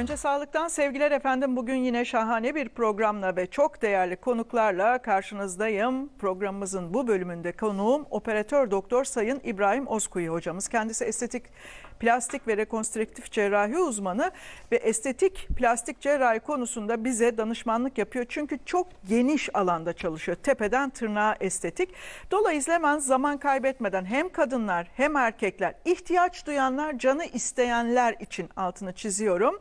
Önce sağlıktan sevgiler efendim. Bugün yine şahane bir programla ve çok değerli konuklarla karşınızdayım. Programımızın bu bölümünde konuğum operatör doktor Sayın İbrahim Ozkuyu hocamız. Kendisi estetik plastik ve rekonstrüktif cerrahi uzmanı ve estetik plastik cerrahi konusunda bize danışmanlık yapıyor. Çünkü çok geniş alanda çalışıyor. Tepeden tırnağa estetik. Dolayısıyla hemen zaman kaybetmeden hem kadınlar hem erkekler ihtiyaç duyanlar canı isteyenler için altını çiziyorum.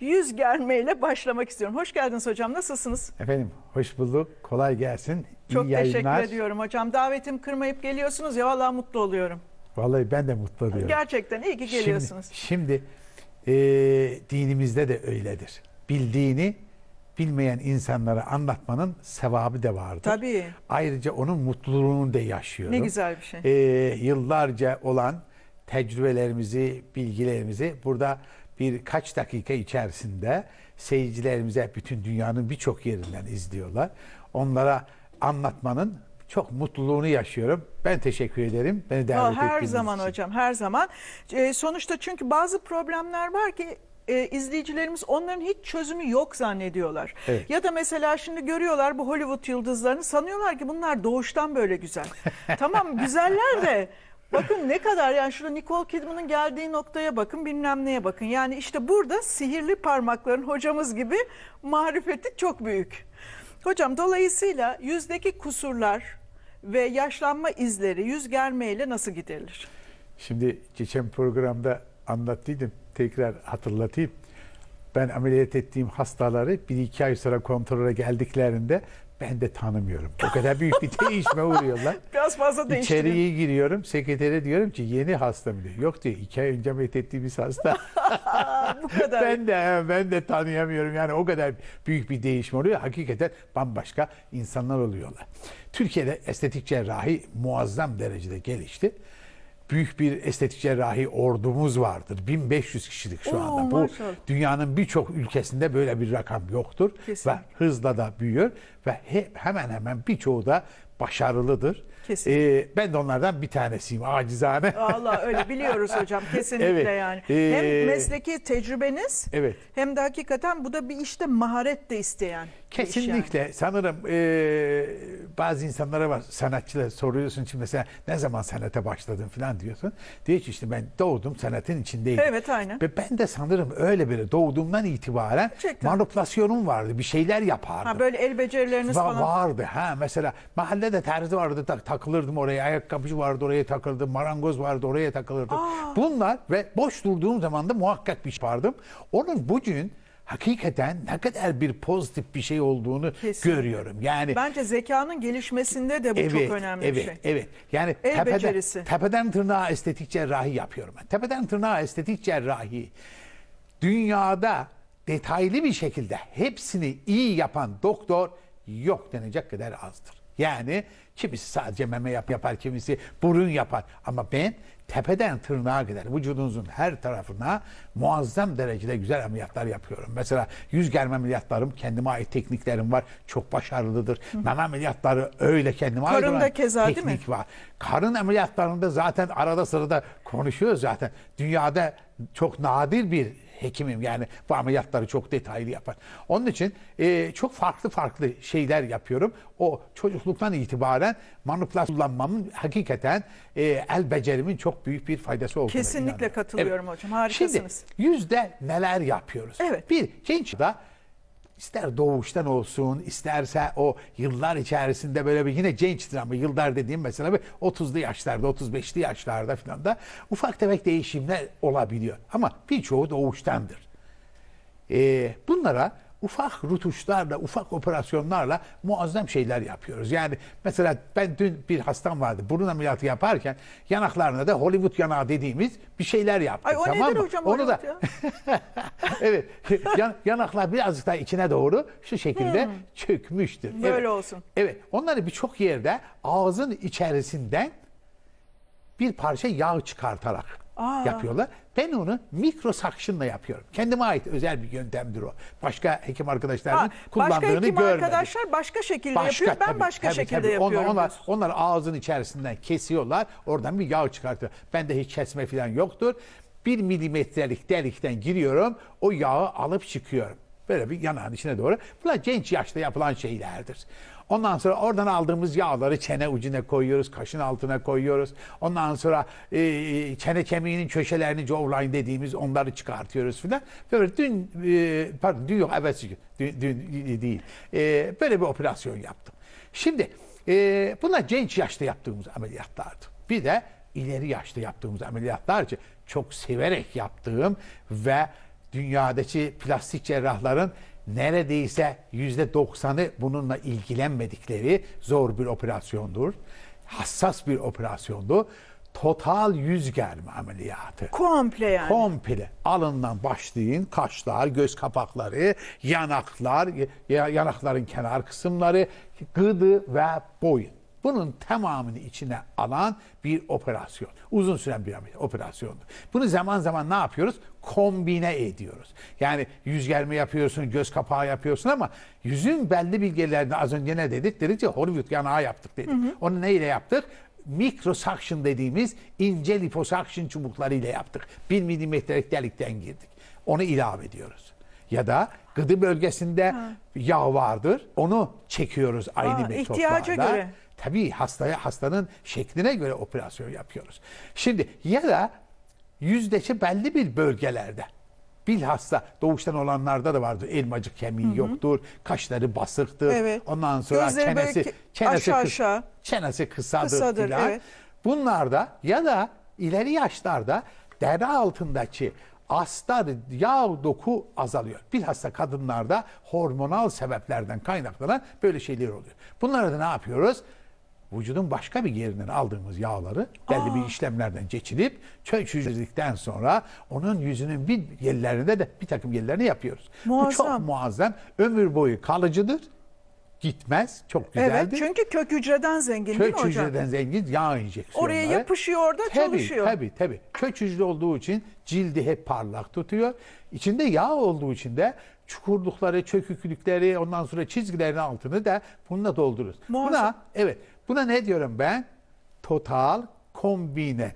Yüz germeyle başlamak istiyorum. Hoş geldiniz hocam. Nasılsınız? Efendim hoş bulduk. Kolay gelsin. İyi Çok yayınlar. teşekkür ediyorum hocam. Davetim kırmayıp geliyorsunuz ya vallahi mutlu oluyorum. Vallahi ben de mutlu oluyorum. Gerçekten iyi ki geliyorsunuz. Şimdi, şimdi e, dinimizde de öyledir. Bildiğini bilmeyen insanlara anlatmanın sevabı da vardır. Tabii. Ayrıca onun mutluluğunu da yaşıyorum. Ne güzel bir şey. E, yıllarca olan tecrübelerimizi, bilgilerimizi burada birkaç dakika içerisinde seyircilerimize bütün dünyanın birçok yerinden izliyorlar. Onlara anlatmanın çok mutluluğunu yaşıyorum. Ben teşekkür ederim. Beni davet Aa, her ettiğiniz zaman için. hocam her zaman. Ee, sonuçta çünkü bazı problemler var ki e, izleyicilerimiz onların hiç çözümü yok zannediyorlar. Evet. Ya da mesela şimdi görüyorlar bu Hollywood yıldızlarını sanıyorlar ki bunlar doğuştan böyle güzel. tamam güzeller de bakın ne kadar yani şurada Nicole Kidman'ın geldiği noktaya bakın bilmem neye bakın. Yani işte burada sihirli parmakların hocamız gibi marifeti çok büyük. Hocam dolayısıyla yüzdeki kusurlar ve yaşlanma izleri yüz germeyle nasıl giderilir? Şimdi geçen programda anlattıydım. Tekrar hatırlatayım. Ben ameliyat ettiğim hastaları bir iki ay sonra kontrole geldiklerinde ben de tanımıyorum. O kadar büyük bir değişime uğruyorlar. Biraz fazla değiştirin. İçeriye giriyorum. Sekretere diyorum ki yeni hasta mı diyor. Yok diyor. iki ay önce ameliyat ettiğimiz hasta. Bu kadar. ben de ben de tanıyamıyorum. Yani o kadar büyük bir değişim oluyor. Hakikaten bambaşka insanlar oluyorlar. Türkiye'de estetik cerrahi muazzam derecede gelişti. Büyük bir estetik cerrahi ordumuz vardır. 1500 kişilik şu Oo, anda. Bu maşallah. dünyanın birçok ülkesinde böyle bir rakam yoktur. Kesinlikle. Ve hızla da büyüyor ve he- hemen hemen birçoğu da başarılıdır. Kesinlikle. Ee, ben de onlardan bir tanesiyim acizane. Allah öyle biliyoruz hocam kesinlikle Evet. yani. Ee, hem mesleki tecrübeniz Evet. hem de hakikaten bu da bir işte maharet de isteyen. İş yani. Kesinlikle. Sanırım e, bazı insanlara var sanatçılar soruyorsun şimdi mesela ne zaman sanata başladın falan diyorsun. Diyor ki işte ben doğdum sanatın içindeydim. Evet, aynen. Ve ben de sanırım öyle bir doğduğumdan itibaren Gerçekten. manipülasyonum vardı. Bir şeyler yapardım. Ha böyle el becerileriniz Va- falan. vardı ha mesela mahallede terzi vardı tak- takılırdım oraya ayakkabıcı vardı oraya takılırdım marangoz vardı oraya takılırdım. Bunlar ve boş durduğum zaman da muhakkak bir şey yapardım. Onun bugün hakikaten ne kadar bir pozitif bir şey olduğunu Kesinlikle. görüyorum. Yani Bence zekanın gelişmesinde de bu evet, çok önemli evet, bir şey. Evet. Yani El tepeden, becerisi. tepeden tırnağa estetik cerrahi yapıyorum ben. Tepeden tırnağa estetik cerrahi dünyada detaylı bir şekilde hepsini iyi yapan doktor yok denecek kadar azdır. Yani kimisi sadece meme yap yapar, kimisi burun yapar. Ama ben tepeden tırnağa kadar vücudunuzun her tarafına muazzam derecede güzel ameliyatlar yapıyorum. Mesela yüz germe ameliyatlarım kendime ait tekniklerim var. Çok başarılıdır. Meme ameliyatları öyle kendime ait olan keza değil mi? teknik var. Karın ameliyatlarında zaten arada sırada konuşuyoruz zaten. Dünyada çok nadir bir hekimim yani bu ameliyatları çok detaylı yapan. Onun için e, çok farklı farklı şeyler yapıyorum. O çocukluktan itibaren manipülasyon kullanmamın hakikaten e, el becerimin çok büyük bir faydası olduğuna Kesinlikle inanıyorum. katılıyorum hocam, harikasınız. Şimdi yüzde neler yapıyoruz? Evet. Bir genç da ister doğuştan olsun, isterse o yıllar içerisinde böyle bir yine gençtir ama yıllar dediğim mesela bir 30'lu yaşlarda, 35'li yaşlarda falan da ufak tefek değişimler olabiliyor. Ama birçoğu doğuştandır. Ee, bunlara ufak rutuşlarla, ufak operasyonlarla muazzam şeyler yapıyoruz. Yani mesela ben dün bir hastam vardı. Burun ameliyatı yaparken yanaklarına da Hollywood yanağı dediğimiz bir şeyler yaptık. Ay o tamam nedir mı? hocam Onu da evet. Yan- yanaklar birazcık daha içine doğru şu şekilde çökmüştür. Hmm. Böyle evet. olsun. Evet. Onları birçok yerde ağzın içerisinden bir parça yağ çıkartarak Aa. yapıyorlar. Ben onu mikro suction'la yapıyorum. Kendime ait özel bir yöntemdir o. Başka hekim arkadaşlarımın Ha, kullandığını başka hekim görmedim. arkadaşlar başka şekilde yapıyor. Ben tabii, başka tabii, şekilde tabii. Onlar- yapıyorum. Onlar, diyorsun. onlar ağzın içerisinden kesiyorlar. Oradan bir yağ çıkartıyor. Bende hiç kesme falan yoktur. bir milimetrelik delikten giriyorum. O yağı alıp çıkıyorum. Böyle bir yanağın içine doğru. Bunlar genç yaşta yapılan şeylerdir. Ondan sonra oradan aldığımız yağları çene ucuna koyuyoruz, kaşın altına koyuyoruz. Ondan sonra e, çene kemiğinin köşelerini jawline dediğimiz onları çıkartıyoruz filan. Böyle dün, e, pardon dün yok evet dün, dün değil. E, böyle bir operasyon yaptım. Şimdi e, bunlar genç yaşta yaptığımız ameliyatlardı. Bir de ileri yaşta yaptığımız ameliyatlar çok severek yaptığım ve dünyadaki plastik cerrahların neredeyse yüzde doksanı bununla ilgilenmedikleri zor bir operasyondur. Hassas bir operasyondu. Total yüz germe ameliyatı. Komple yani. Komple alından başlayın kaşlar, göz kapakları, yanaklar, ya- yanakların kenar kısımları, gıdı ve boyun. Bunun tamamını içine alan bir operasyon. Uzun süren bir operasyondu. Bunu zaman zaman ne yapıyoruz? Kombine ediyoruz. Yani yüz germe yapıyorsun, göz kapağı yapıyorsun ama yüzün belli bilgilerini az önce ne dedik? Dedik ki Hollywood yanağı yaptık dedik. Onu neyle yaptık? Microsuction dediğimiz ince liposuction çubuklarıyla yaptık. 1 milimetrelik delikten girdik. Onu ilave ediyoruz. Ya da gıdı bölgesinde yağ vardır. Onu çekiyoruz aynı Aa, metotlarla. ihtiyaca göre. Tabii hastaya hastanın şekline göre operasyon yapıyoruz. Şimdi ya da yüzdeki belli bir bölgelerde bilhassa doğuştan olanlarda da vardır. Elmacık kemiği yoktur, kaşları basıktır. Evet. Ondan sonra Gözleri çenesi çenesi aşağı kıs- aşağı. çenesi kısadır, Kısadır, filan. evet. Bunlarda ya da ileri yaşlarda deri altındaki astar yağ doku azalıyor. Bilhassa kadınlarda hormonal sebeplerden kaynaklanan böyle şeyler oluyor. Bunları da ne yapıyoruz? Vücudun başka bir yerinden aldığımız yağları belli bir işlemlerden geçirip çözüldükten sonra onun yüzünün bir yerlerinde de bir takım yerlerini yapıyoruz. Bu çok Muazzam. muazzam. Ömür boyu kalıcıdır. Gitmez. Çok güzeldir. Evet çünkü kök hücreden zengin değil Kök mi hocam? hücreden zengin yağ enjeksiyonları. Oraya yapışıyor orada Tabii, çalışıyor. Tabii tabii. Kök hücre olduğu için cildi hep parlak tutuyor. İçinde yağ olduğu için de çukurlukları, çöküklükleri, ondan sonra çizgilerin altını da bununla doldururuz. Muazzam. Buna evet. Buna ne diyorum ben? Total kombine.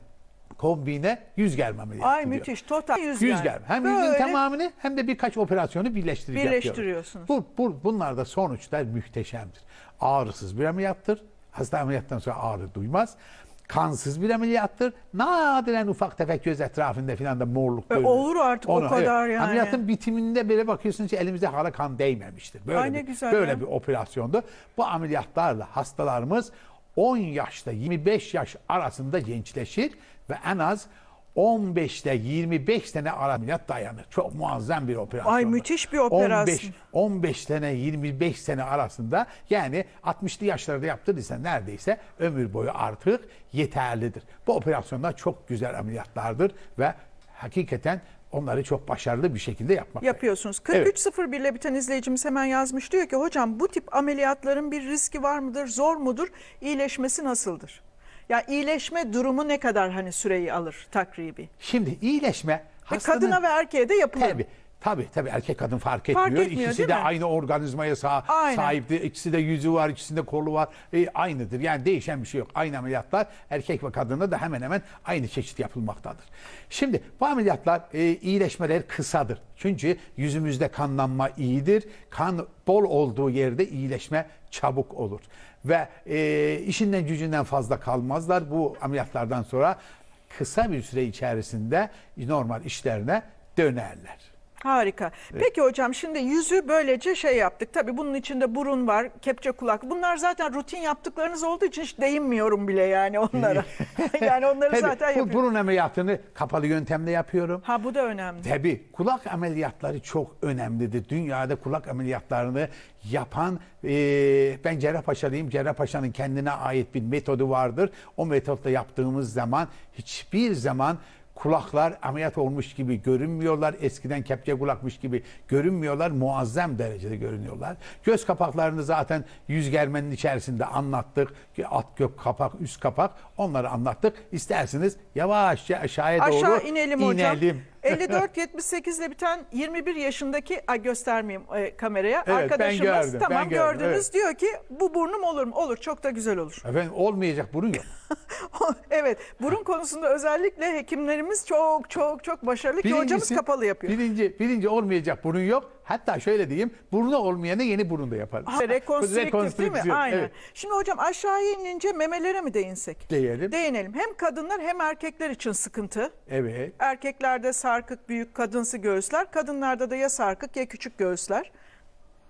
Kombine yüz germe ameliyatı Ay diyorum. müthiş. Total yüz, Yüz germe. germe. Hem Böyle yüzün tamamını hem de birkaç operasyonu birleştirip. Birleştiriyorsunuz. Bu, bu, bunlar da sonuçlar muhteşemdir. Ağrısız bir ameliyattır. Hasta ameliyattan sonra ağrı duymaz. Kansız bir ameliyattır. Nadiren ufak tefek göz etrafında falan da morluk E, görülür. olur artık o kadar yani. Ameliyatın bitiminde böyle bakıyorsunuz ki elimizde hala kan değmemiştir. Böyle Ay bir, güzel böyle ya. bir operasyondu. Bu ameliyatlarla hastalarımız 10 yaşta 25 yaş arasında gençleşir ve en az 15 ile 25 sene ara ameliyat dayanır. Çok muazzam bir operasyon. Ay, müthiş bir operasyon. 15, 15 sene 25 sene arasında yani 60'lı yaşlarda yaptırdıysa neredeyse ömür boyu artık yeterlidir. Bu operasyonlar çok güzel ameliyatlardır ve hakikaten onları çok başarılı bir şekilde yapmak. Yapıyorsunuz. Evet. 4301 ile biten izleyicimiz hemen yazmış. Diyor ki hocam bu tip ameliyatların bir riski var mıdır? Zor mudur? İyileşmesi nasıldır? Ya iyileşme durumu ne kadar hani süreyi alır takribi? Şimdi iyileşme Ve hastanın... kadına ve erkeğe de yapılır. Tabii. Tabii tabii erkek kadın fark etmiyor. Fark etmiyor, İkisi de mi? aynı organizmaya sa- Aynen. sahiptir. İkisi de yüzü var, ikisinde kolu var. E, aynıdır. Yani değişen bir şey yok. Aynı ameliyatlar erkek ve kadında da hemen hemen aynı çeşit yapılmaktadır. Şimdi bu ameliyatlar e, iyileşmeler kısadır. Çünkü yüzümüzde kanlanma iyidir. Kan bol olduğu yerde iyileşme çabuk olur. Ve e, işinden gücünden fazla kalmazlar. Bu ameliyatlardan sonra kısa bir süre içerisinde normal işlerine dönerler. Harika. Peki hocam şimdi yüzü böylece şey yaptık. Tabii bunun içinde burun var, kepçe kulak. Bunlar zaten rutin yaptıklarınız olduğu için hiç değinmiyorum bile yani onlara. yani onları Tabii, zaten bu yapıyorum. burun ameliyatını kapalı yöntemle yapıyorum. Ha bu da önemli. Tabii kulak ameliyatları çok önemlidir. Dünyada kulak ameliyatlarını yapan e, ben Cerrahpaşalıyım. Cerrahpaşa'nın kendine ait bir metodu vardır. O metotla yaptığımız zaman hiçbir zaman kulaklar ameliyat olmuş gibi görünmüyorlar. Eskiden kepçe kulakmış gibi görünmüyorlar. Muazzam derecede görünüyorlar. Göz kapaklarını zaten yüz germenin içerisinde anlattık. Alt gök kapak, üst kapak onları anlattık. İsterseniz yavaşça aşağıya Aşağı doğru inelim hocam. inelim. 54-78 ile biten 21 yaşındaki ay göstermeyeyim e, kameraya. ben Arkadaşımız gördüm, tamam ben gördüm, gördünüz evet. diyor ki bu burnum olur mu? Olur çok da güzel olur. Efendim olmayacak burun yok. evet burun konusunda özellikle hekimlerimiz çok çok çok başarılı ki hocamız Birincisi- kapalı yapıyor. Birinci, birinci olmayacak burun yok. Hatta şöyle diyeyim burnu olmayana yeni burun da yaparız. Ha, Rekonstrüktif değil mi? Rekonstrüksiyon, Aynen. Evet. Şimdi hocam aşağıya inince memelere mi değinsek? Diyelim. Değinelim. Hem kadınlar hem erkekler için sıkıntı. Evet. Erkeklerde sarkık büyük kadınsı göğüsler. Kadınlarda da ya sarkık ya küçük göğüsler.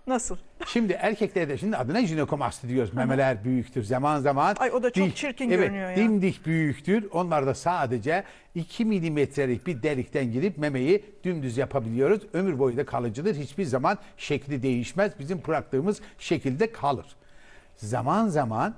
Nasıl? Şimdi erkeklerde şimdi adına jinekomasti diyoruz. Memeler büyüktür zaman zaman. Ay, o da çok çirkin evet, görünüyor ya. Dimdik büyüktür. Onlar da sadece 2 milimetrelik bir delikten girip memeyi dümdüz yapabiliyoruz. Ömür boyu da kalıcıdır. Hiçbir zaman şekli değişmez. Bizim bıraktığımız şekilde kalır. Zaman zaman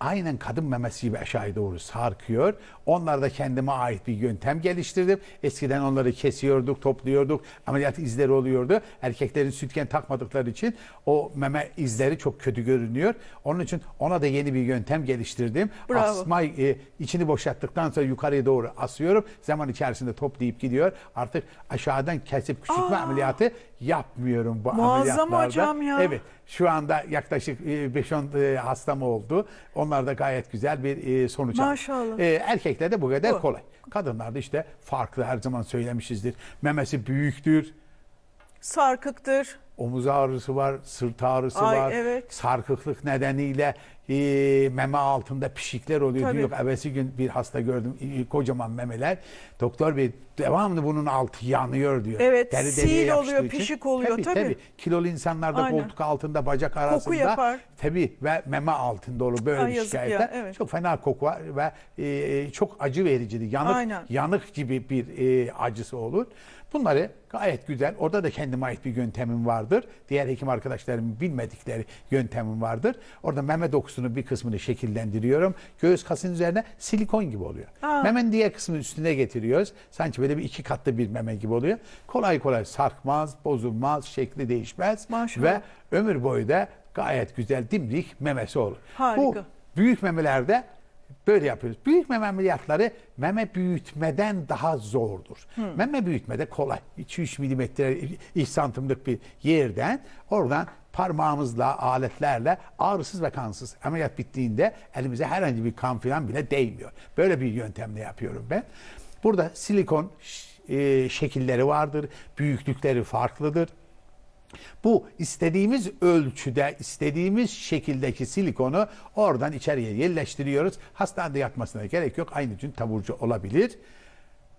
aynen kadın memesi gibi aşağıya doğru sarkıyor. Onlarda kendime ait bir yöntem geliştirdim. Eskiden onları kesiyorduk, topluyorduk. Ameliyat izleri oluyordu. Erkeklerin sütyen takmadıkları için o meme izleri çok kötü görünüyor. Onun için ona da yeni bir yöntem geliştirdim. Bravo. Asma e, içini boşalttıktan sonra yukarıya doğru asıyorum. Zaman içerisinde toplayıp gidiyor. Artık aşağıdan kesip küçültme ameliyatı yapmıyorum bu Muazzam ameliyatlarda. hocam ya. Evet. Şu anda yaklaşık e, 5-10 e, hastam oldu. Onlar da gayet güzel bir e, sonuç aldı. Maşallah. E, erkeklerde bu kadar Bu. kolay. Kadınlarda işte farklı her zaman söylemişizdir. Memesi büyüktür. Sarkıktır. Omuz ağrısı var, sırt ağrısı Ay, var. evet. Sarkıklık nedeniyle e, meme altında pişikler oluyor. Tabii. Diyor, evvelsi gün bir hasta gördüm, e, kocaman memeler. Doktor bey devamlı bunun altı yanıyor diyor. Evet, deriye sil oluyor, için. pişik oluyor, tabii. Kilolu insanlarda Aynen. koltuk altında, bacak arasında. yapar. Tabii ve meme altında olur böyle Ay, yazık ya, şikayetler. evet. Çok fena koku var ve e, çok acı vericidir. Yanık, Aynen. yanık gibi bir e, acısı olur. Bunları gayet güzel. Orada da kendime ait bir yöntemim vardır. Diğer hekim arkadaşlarımın bilmedikleri yöntemim vardır. Orada meme dokusunun bir kısmını şekillendiriyorum. Göğüs kasının üzerine silikon gibi oluyor. Aa. Memenin diğer kısmını üstüne getiriyoruz. Sanki böyle bir iki katlı bir meme gibi oluyor. Kolay kolay sarkmaz, bozulmaz, şekli değişmez. Maşallah. Ve ömür boyu da gayet güzel dimdik memesi olur. Harika. Bu büyük memelerde böyle yapıyoruz. Büyük meme ameliyatları meme büyütmeden daha zordur. Meme büyütmede kolay. 2-3 milimetre, 2 santimlik bir yerden oradan parmağımızla, aletlerle ağrısız ve kansız ameliyat bittiğinde elimize herhangi bir kan falan bile değmiyor. Böyle bir yöntemle yapıyorum ben. Burada silikon e, şekilleri vardır, büyüklükleri farklıdır. Bu istediğimiz ölçüde, istediğimiz şekildeki silikonu oradan içeriye yerleştiriyoruz. Hastanede yatmasına gerek yok. Aynı gün taburcu olabilir.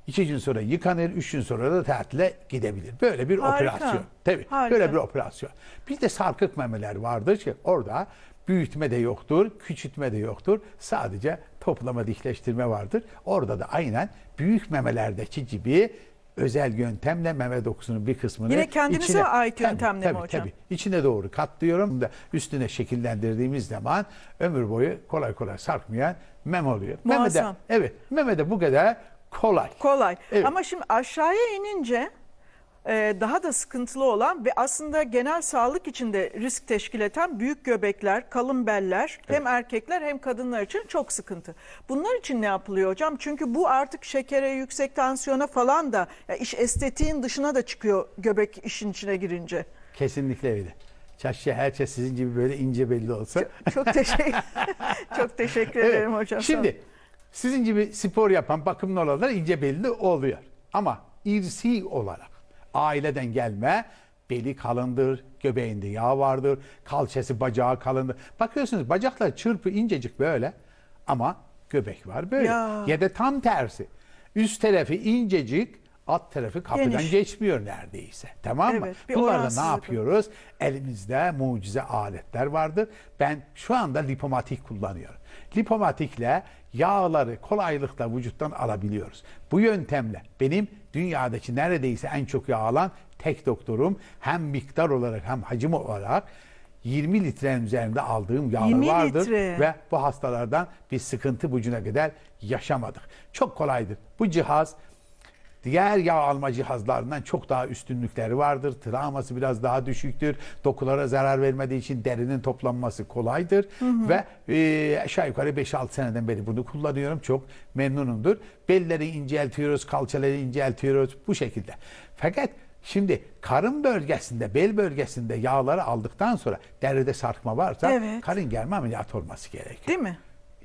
İki gün sonra yıkanır, üç gün sonra da tatile gidebilir. Böyle bir Harika. operasyon. Tabii, Harika. böyle bir operasyon. Bir de sarkık memeler vardır ki orada büyütme de yoktur, küçültme de yoktur. Sadece toplama dikleştirme vardır. Orada da aynen büyük memelerdeki gibi özel yöntemle meme dokusunun bir kısmını Yine kendinize ait yöntemle mi tabii, hocam? Tabii. İçine doğru katlıyorum da üstüne şekillendirdiğimiz zaman ömür boyu kolay kolay sarkmayan meme oluyor. Memede, Muazzam. evet, memede bu kadar kolay. Kolay. Evet. Ama şimdi aşağıya inince e, daha da sıkıntılı olan ve aslında genel sağlık içinde risk teşkil eden büyük göbekler, kalın beller hem erkekler hem kadınlar için çok sıkıntı. Bunlar için ne yapılıyor hocam? Çünkü bu artık şekere, yüksek tansiyona falan da ya iş estetiğin dışına da çıkıyor göbek işin içine girince. Kesinlikle öyle. Çarşıya her şey sizin gibi böyle ince belli olsa. Çok teşekkür çok teşekkür Evet. ederim hocam. Şimdi sizin gibi spor yapan bakımlı olanlar ince belli oluyor. Ama irsi olarak aileden gelme beli kalındır, göbeğinde yağ vardır, kalçası bacağı kalındır. Bakıyorsunuz bacaklar çırpı incecik böyle ama göbek var böyle. Ya. Ya, da tam tersi. Üst tarafı incecik, alt tarafı kapıdan Geniş. geçmiyor neredeyse. Tamam mı? Evet, bir Bunlarla ne oransızlık yapıyoruz? Elimizde mucize aletler vardır. Ben şu anda lipomatik kullanıyorum. Lipomatikle yağları kolaylıkla vücuttan alabiliyoruz. Bu yöntemle benim dünyadaki neredeyse en çok yağ alan tek doktorum hem miktar olarak hem hacim olarak 20 litrenin üzerinde aldığım yağlar 20 vardır litre. ve bu hastalardan bir sıkıntı bucuna kadar yaşamadık. Çok kolaydır. Bu cihaz diğer yağ alma cihazlarından çok daha üstünlükleri vardır. Travması biraz daha düşüktür. Dokulara zarar vermediği için derinin toplanması kolaydır. Ve e, aşağı yukarı 5-6 seneden beri bunu kullanıyorum. Çok memnunumdur. Belleri inceltiyoruz, kalçaları inceltiyoruz bu şekilde. Fakat Şimdi karın bölgesinde, bel bölgesinde yağları aldıktan sonra deride sarkma varsa Evet. karın germe ameliyatı olması gerekiyor Değil mi?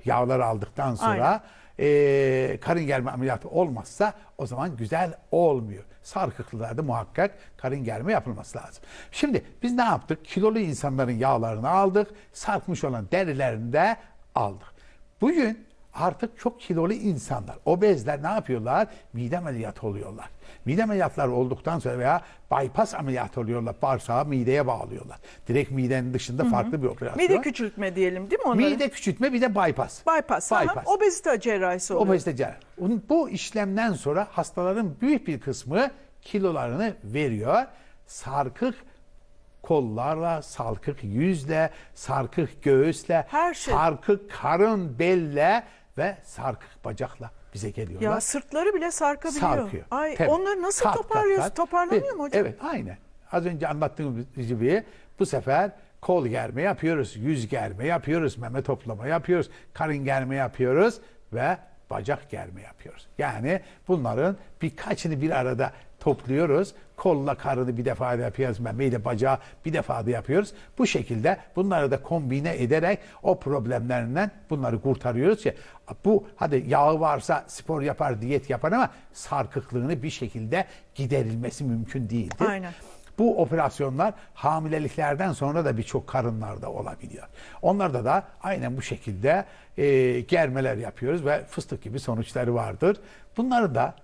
yağları aldıktan sonra Aynen. Eee karın germe ameliyatı olmazsa o zaman güzel olmuyor. Sarkıklılarda muhakkak karın germe yapılması lazım. Şimdi biz ne yaptık? Kilolu insanların yağlarını aldık. Sarkmış olan derilerini de aldık. Bugün artık çok kilolu insanlar, obezler ne yapıyorlar? Mide ameliyatı oluyorlar. Mide ameliyatları olduktan sonra veya bypass ameliyatı oluyorlar. Bağırsağı mideye bağlıyorlar. Direkt midenin dışında farklı bir operasyon. Mide küçültme diyelim değil mi onları? Mide küçültme bir de bypass. Bypass. aha, Bypass. Obezite cerrahisi oluyor. Obezite cerrahi. Onun- Bu işlemden sonra hastaların büyük bir kısmı kilolarını veriyor. Sarkık kollarla, sarkık yüzle, sarkık göğüsle, Her şey. sarkık karın belle ve sarkık bacakla bize geliyorlar. Ya sırtları bile sarkabiliyor. Sarkıyor. Ay Tabii. onları nasıl Kat, kat, toparlıyorsun? kat. Toparlanıyor mu hocam? Evet aynen. Az önce anlattığım gibi bu sefer kol germe yapıyoruz, yüz germe yapıyoruz, meme toplama yapıyoruz, karın germe yapıyoruz ve bacak germe yapıyoruz. Yani bunların birkaçını bir arada topluyoruz. Kolla karını bir defa da yapıyoruz, memeyle bacağı bir defa da yapıyoruz. Bu şekilde bunları da kombine ederek o problemlerinden bunları kurtarıyoruz ki bu hadi yağı varsa spor yapar, diyet yapar ama sarkıklığını bir şekilde giderilmesi mümkün değildir. Aynen. Bu operasyonlar hamileliklerden sonra da birçok karınlarda olabiliyor. Onlarda da aynen bu şekilde e, germeler yapıyoruz ve fıstık gibi sonuçları vardır. Bunları da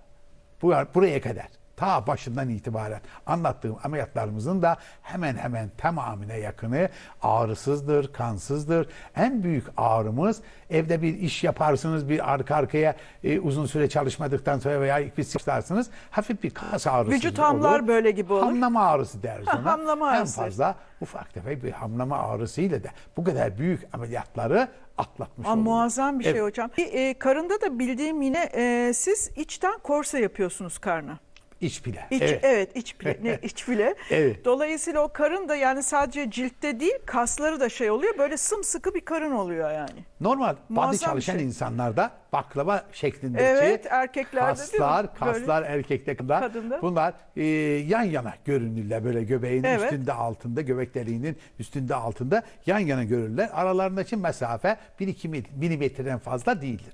bu, buraya kadar ta başından itibaren anlattığım ameliyatlarımızın da hemen hemen tamamına yakını ağrısızdır, kansızdır. En büyük ağrımız evde bir iş yaparsınız bir arka arkaya e, uzun süre çalışmadıktan sonra veya bir sıçrarsınız hafif bir kas ağrısı Vücut hamlar böyle gibi olur. Hamlama ağrısı deriz Ha, ona. hamlama en ağrısı. fazla ufak tefek bir hamlama ağrısıyla da bu kadar büyük ameliyatları atlatmış Aa, muazzam bir şey Evet. hocam. Bir, e, karında da bildiğim yine e, siz içten korse yapıyorsunuz karna. İç bile. İç, evet. evet. iç bile. Ne, iç bile. Evet. Dolayısıyla o karın da yani sadece ciltte değil kasları da şey oluyor. Böyle sımsıkı bir karın oluyor yani. Normal body Muazzam bir çalışan şey. insanlarda baklava şeklindeki Evet, erkeklerde değil mi? kaslar, Böyle. kaslar erkekte kadar Kadında. bunlar e, yan yana görünürler böyle göbeğin Evet. üstünde altında göbek deliğinin üstünde altında yan yana görürler. Aralarındaki mesafe 1-2 milimetreden fazla değildir.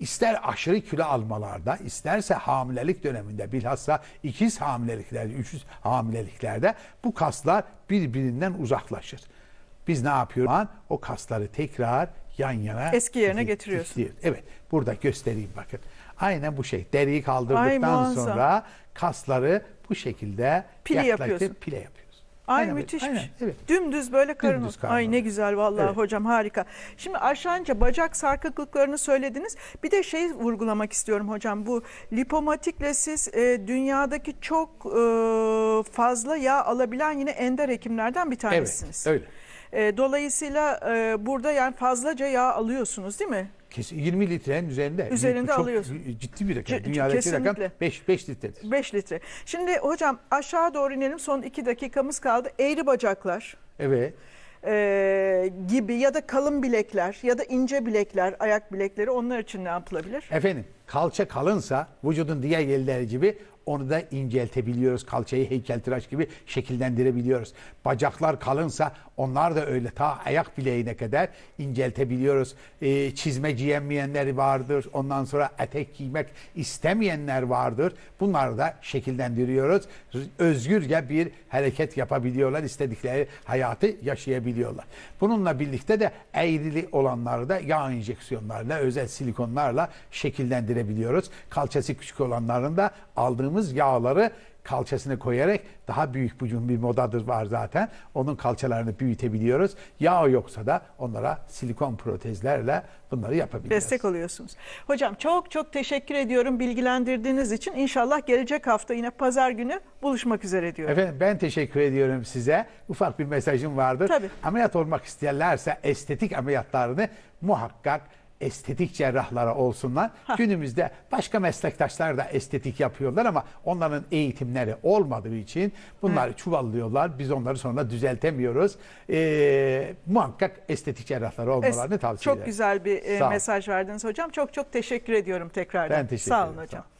İster aşırı kilo almalarda, isterse hamilelik döneminde, bilhassa ikiz hamileliklerde, üçüz hamileliklerde bu kaslar birbirinden uzaklaşır. Biz ne yapıyoruz? O kasları tekrar yan yana Eski yerine getiriyorsun. diziliyor. Evet, burada göstereyim bakın. Aynen bu şey. Deriyi Ay, kaldırdıktan muazzam. sonra kasları bu şekilde yaklaştır, yapıyorsun. Pile yapıyoruz. Ay Aynen müthişmiş. aynen, evet. Dümdüz böyle karın. Dümdüz karın Ay ne güzel vallahi Evet. hocam harika. Şimdi aşağınca bacak sarkıklıklarını söylediniz. Bir de şey vurgulamak istiyorum hocam. Bu lipomatikle siz e, dünyadaki çok e, fazla yağ alabilen yine ender hekimlerden bir tanesiniz. Evet, öyle. E, dolayısıyla e, burada yani fazlaca yağ alıyorsunuz değil mi? Kesin 20 litrenin üzerinde. Üzerinde Çok alıyorsun. Ciddi bir rakam. C- Dünyadaki kesinlikle. rakam 5, 5 litredir. 5 litre. Şimdi hocam aşağı doğru inelim. Son 2 dakikamız kaldı. Eğri bacaklar. Evet. e, gibi ya da kalın bilekler ya da ince bilekler, ayak bilekleri onlar için ne yapılabilir? Efendim kalça kalınsa vücudun diğer yerleri gibi onu da inceltebiliyoruz. Kalçayı heykeltıraş gibi şekillendirebiliyoruz. Bacaklar kalınsa onlar da öyle ta ayak bileğine kadar inceltebiliyoruz. Ee, çizme giyemeyenler vardır. Ondan sonra etek giymek istemeyenler vardır. Bunları da şekillendiriyoruz. Özgürce bir hareket yapabiliyorlar. istedikleri hayatı yaşayabiliyorlar. Bununla birlikte de eğrili olanları da yağ enjeksiyonlarla, özel silikonlarla şekillendirebiliyoruz. Kalçası küçük olanların da aldığımız yağları kalçasına koyarak daha büyük bugün bir modadır var zaten. Onun kalçalarını büyütebiliyoruz. Yağ yoksa da onlara silikon protezlerle bunları yapabiliyoruz. Destek oluyorsunuz. Hocam çok çok teşekkür ediyorum bilgilendirdiğiniz için. İnşallah gelecek hafta yine pazar günü buluşmak üzere diyorum. Efendim ben teşekkür ediyorum size. Ufak bir mesajım vardır. Tabii. Ameliyat olmak isteyenlerse estetik ameliyatlarını muhakkak estetik cerrahlara olsunlar. Günümüzde başka meslektaşlar da estetik yapıyorlar ama onların eğitimleri olmadığı için bunları çuvallıyorlar. Biz onları sonra düzeltemiyoruz. Ee, muhakkak estetik cerrahları olmalarını Es- tavsiye Çok ederim. güzel bir e, mesaj verdiniz hocam. Çok çok teşekkür ediyorum tekrardan. Ben teşekkür Sağ olun hocam. Sağ ol.